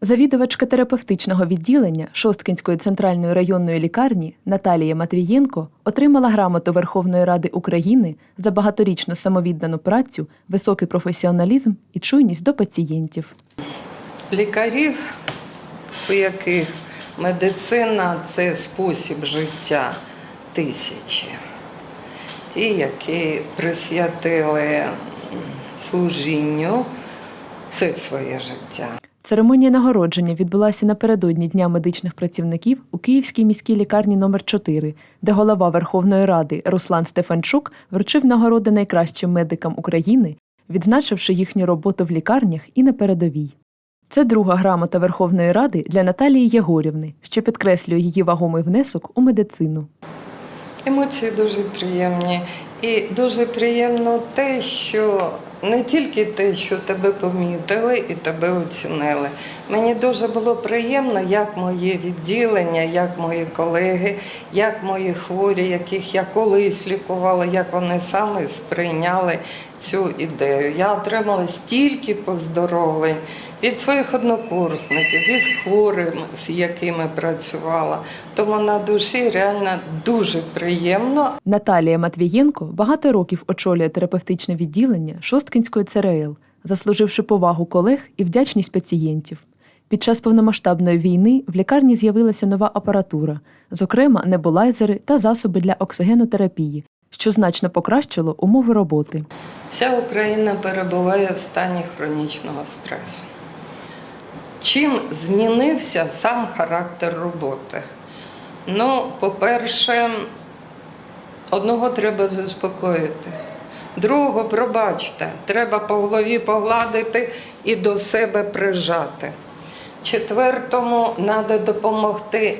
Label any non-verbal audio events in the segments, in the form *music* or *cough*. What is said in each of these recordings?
Завідувачка терапевтичного відділення Шосткінської центральної районної лікарні Наталія Матвієнко отримала грамоту Верховної Ради України за багаторічну самовіддану працю, високий професіоналізм і чуйність до пацієнтів. лікарів, у яких медицина це спосіб життя тисячі. Ті, які присвятили служінню все своє життя. Церемонія нагородження відбулася напередодні Дня медичних працівників у Київській міській лікарні номер 4 де голова Верховної Ради Руслан Стефанчук вручив нагороди найкращим медикам України, відзначивши їхню роботу в лікарнях і на передовій. Це друга грамота Верховної Ради для Наталії Єгорівни, що підкреслює її вагомий внесок у медицину. Емоції дуже приємні. І дуже приємно те, що не тільки те, що тебе помітили і тебе оцінили. Мені дуже було приємно, як моє відділення, як мої колеги, як мої хворі, яких я колись лікувала, як вони саме сприйняли цю ідею. Я отримала стільки поздоровлень від своїх однокурсників, від хворих, з якими працювала. Тому на душі реально дуже приємно. Наталія Матвієнко багато років очолює терапевтичне відділення Шосткінської ЦРЛ, заслуживши повагу колег і вдячність пацієнтів. Під час повномасштабної війни в лікарні з'явилася нова апаратура, зокрема небулайзери та засоби для оксигенотерапії, що значно покращило умови роботи. Вся Україна перебуває в стані хронічного стресу. Чим змінився сам характер роботи? Ну, по-перше, одного треба заспокоїти, другого, пробачте, треба по голові погладити і до себе прижати. Четвертому треба допомогти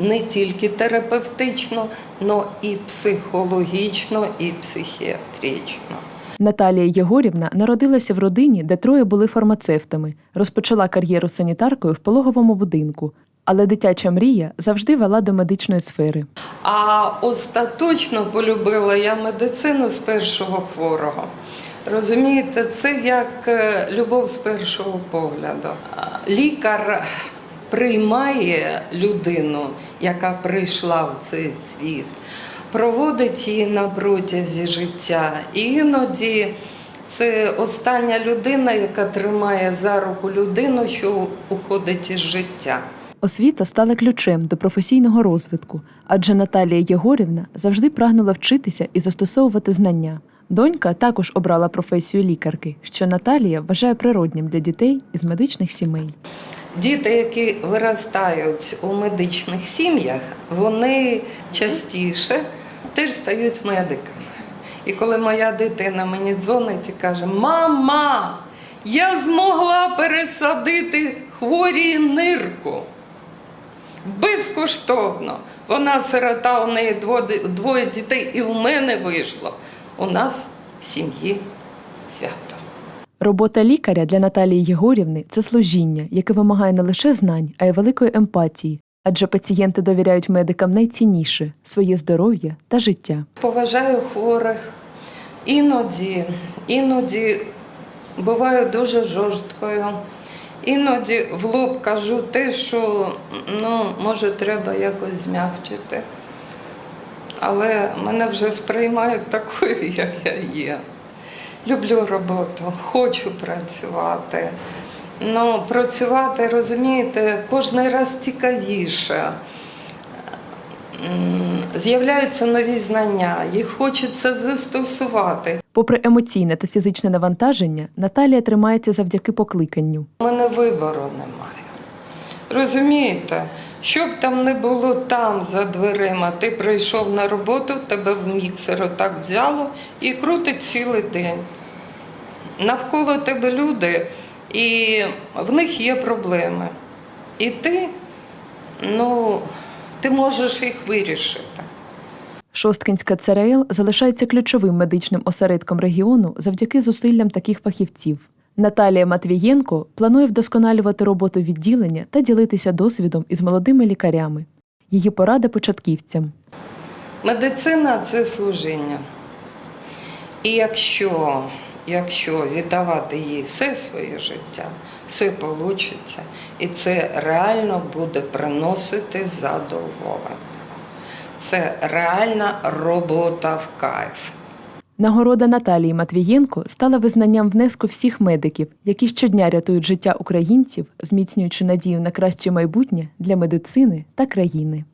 не тільки терапевтично, але і психологічно, і психіатрично. Наталія Єгорівна народилася в родині, де троє були фармацевтами, розпочала кар'єру санітаркою в пологовому будинку. Але дитяча мрія завжди вела до медичної сфери. А остаточно полюбила я медицину з першого хворого. Розумієте, це як е, любов з першого погляду. Лікар приймає людину, яка прийшла в цей світ, проводить її на протязі життя. І іноді це остання людина, яка тримає за руку людину, що уходить із життя. Освіта стала ключем до професійного розвитку, адже Наталія Єгорівна завжди прагнула вчитися і застосовувати знання. Донька також обрала професію лікарки, що Наталія вважає природнім для дітей із медичних сімей. Діти, які виростають у медичних сім'ях, вони частіше теж стають медиками. І коли моя дитина мені дзвонить і каже: Мама, я змогла пересадити хворій нирку. Безкоштовно. Вона сирота, у неї двоє, дітей, і у мене вийшло. У нас в сім'ї свято. Робота лікаря для Наталії Єгорівни це служіння, яке вимагає не лише знань, а й великої емпатії, адже пацієнти довіряють медикам найцінніше своє здоров'я та життя. Поважаю хворих. Іноді, іноді буваю дуже жорсткою. Іноді в лоб кажу те, що ну, може треба якось змягчити. Але мене вже сприймають такою, *laughs* як я є. Люблю роботу, хочу працювати. Ну, працювати, розумієте, кожен раз цікавіше. З'являються нові знання, їх хочеться застосувати. Попри емоційне та фізичне навантаження, Наталія тримається завдяки покликанню. У мене вибору немає. Розумієте, що б там не було там за дверима, ти прийшов на роботу, тебе в міксер отак взяло і крутить цілий день. Навколо тебе люди, і в них є проблеми. І ти, ну, ти можеш їх вирішити. Шосткинська ЦРЛ залишається ключовим медичним осередком регіону завдяки зусиллям таких фахівців. Наталія Матвієнко планує вдосконалювати роботу відділення та ділитися досвідом із молодими лікарями. Її порада початківцям. Медицина це служіння. І якщо, якщо віддавати їй все своє життя, все вийде. І це реально буде приносити задоволення. Це реальна робота в кайф. Нагорода Наталії Матвієнко стала визнанням внеску всіх медиків, які щодня рятують життя українців, зміцнюючи надію на краще майбутнє для медицини та країни.